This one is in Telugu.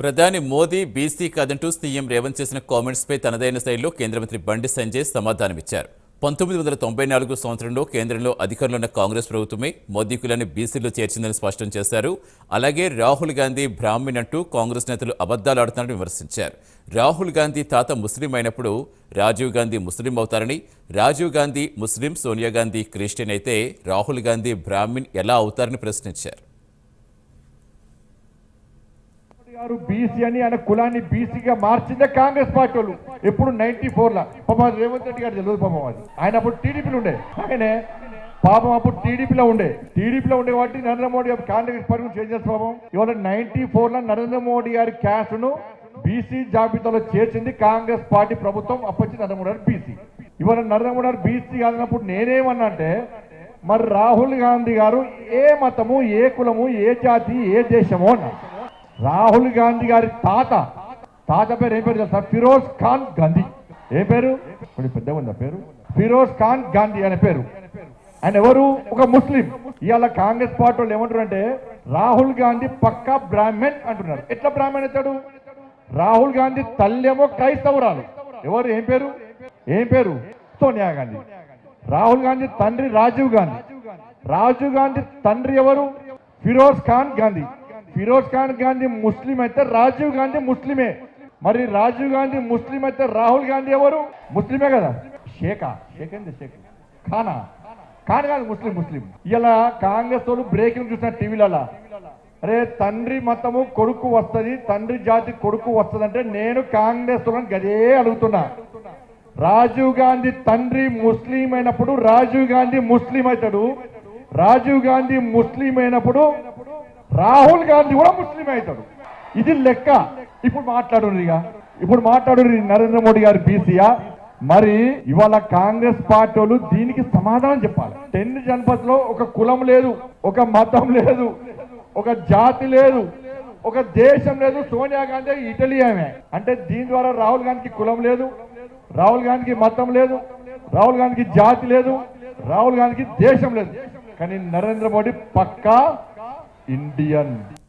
ప్రధాని మోదీ బీసీ కాదంటూ సీఎం రేవంత్ చేసిన కామెంట్స్పై తనదైన శైలిలో కేంద్ర మంత్రి బండి సంజయ్ సమాధానమిచ్చారు. పంతొమ్మిది వందల తొంభై నాలుగు సంవత్సరంలో కేంద్రంలో అధికారంలో ఉన్న కాంగ్రెస్ ప్రభుత్వమే మోదీ కులాన్ని బీసీలో చేర్చిందని స్పష్టం చేశారు. అలాగే రాహుల్ గాంధీ బ్రాహ్మణ్ అంటూ కాంగ్రెస్ నేతలు అబద్దాలు ఆడుతున్నారని విమర్శించారు. రాహుల్ గాంధీ తాత ముస్లిం అయినప్పుడు రాజీవ్ గాంధీ ముస్లిం అవుతారని రాజీవ్ గాంధీ ముస్లిం సోనియా గాంధీ క్రిస్టియన్ అయితే రాహుల్ గాంధీ బ్రాహ్మిన్ ఎలా అవుతారని ప్రశ్నించారు. గారు బీసీ అని ఆయన కులాన్ని బీసీగా మార్చిందే కాంగ్రెస్ పార్టీ వాళ్ళు ఎప్పుడు నైన్టీ ఫోర్ లా. పాపం రేవంత్ రెడ్డి గారు తెలియదు పాపం అది. ఆయన అప్పుడు టీడీపీలో ఉండే. ఆయనే పాపం అప్పుడు టీడీపీలో ఉండే. టీడీపీలో ఉండే కాబట్టి Narendra Modi Congress party change చేసిన పాపం? ఇవాళ నైన్టీ ఫోర్లో నరేంద్ర మోడీ గారి క్యాష్ను బీసీ జాబితాలో చేర్చింది కాంగ్రెస్ పార్టీ ప్రభుత్వం అప్పచ్చి నరేంద్ర మోడీ గారు బీసీ. ఇవాళ నరేంద్ర మోడీ గారు బీసీ కాదన్నప్పుడు నేనేమన్నా అంటే మరి రాహుల్ గాంధీ గారు ఏ మతము ఏ కులము ఏ జాతి ఏ దేశము అన్నారు. రాహుల్ గాంధీ గారి తాత. తాత పేరు ఏం పేరు తెలుసా? ఫిరోజ్ ఖాన్ గాంధీ. ఏ పేరు? కొంచెం పెద్దగా ఉందా పేరు. ఫిరోజ్ ఖాన్ గాంధీ అనే పేరు. ఆయన ఎవరు? ఒక ముస్లిం. ఇవాళ కాంగ్రెస్ పార్టీ వాళ్ళు ఏమంటారు అంటే రాహుల్ గాంధీ పక్కా బ్రాహ్మణ్ అంటున్నారు. ఎట్లా బ్రాహ్మణ్ అవుతాడు? రాహుల్ గాంధీ తల్లేమో క్రైస్తవురాలు. ఎవరు? ఏం పేరు? ఏం పేరు? సోనియా గాంధీ. రాహుల్ గాంధీ తండ్రి రాజీవ్ గాంధీ. రాజీవ్ గాంధీ తండ్రి ఎవరు? ఫిరోజ్ ఖాన్ గాంధీ. ఫిరోజ్ ఖాన్ గాంధీ ముస్లిం అయితే రాజీవ్ గాంధీ ముస్లిమే. మరి రాజీవ్ గాంధీ ముస్లిం అయితే రాహుల్ గాంధీ ఎవరు? ముస్లిమే కదా. షేకా. షేక్ ఏంది షేఖ్ ఖానా. ఖాన్ కాదు ముస్లిం ముస్లిం. ఇలా కాంగ్రెస్ వాళ్ళు బ్రేకింగ్ చూసిన టీవీలలో. అరే తండ్రి మతము కొడుకు వస్తుంది తండ్రి జాతి కొడుకు వస్తదంటే నేను కాంగ్రెస్ వాళ్ళని గదే అడుగుతున్నా. రాజీవ్ గాంధీ తండ్రి ముస్లిం అయినప్పుడు రాజీవ్ గాంధీ ముస్లిం అవుతాడు. రాజీవ్ గాంధీ ముస్లిం అయినప్పుడు రాహుల్ గాంధీ కూడా ముస్లిం అవుతాడు. ఇది లెక్క. ఇప్పుడు మాట్లాడు ఇక ఇప్పుడు మాట్లాడు నరేంద్ర మోడీ గారు బీసీయా? మరి ఇవాళ కాంగ్రెస్ పార్టీ వాళ్ళు దీనికి సమాధానం చెప్పాలి. టెన్ జనపద్లో ఒక కులం లేదు ఒక మతం లేదు ఒక జాతి లేదు ఒక దేశం లేదు. సోనియా గాంధీ ఇటలీ ఆమె. అంటే దీని ద్వారా రాహుల్ గాంధీకి కులం లేదు రాహుల్ గాంధీకి మతం లేదు రాహుల్ గాంధీకి జాతి లేదు రాహుల్ గాంధీకి దేశం లేదు. కానీ నరేంద్ర మోడీ పక్కా Indian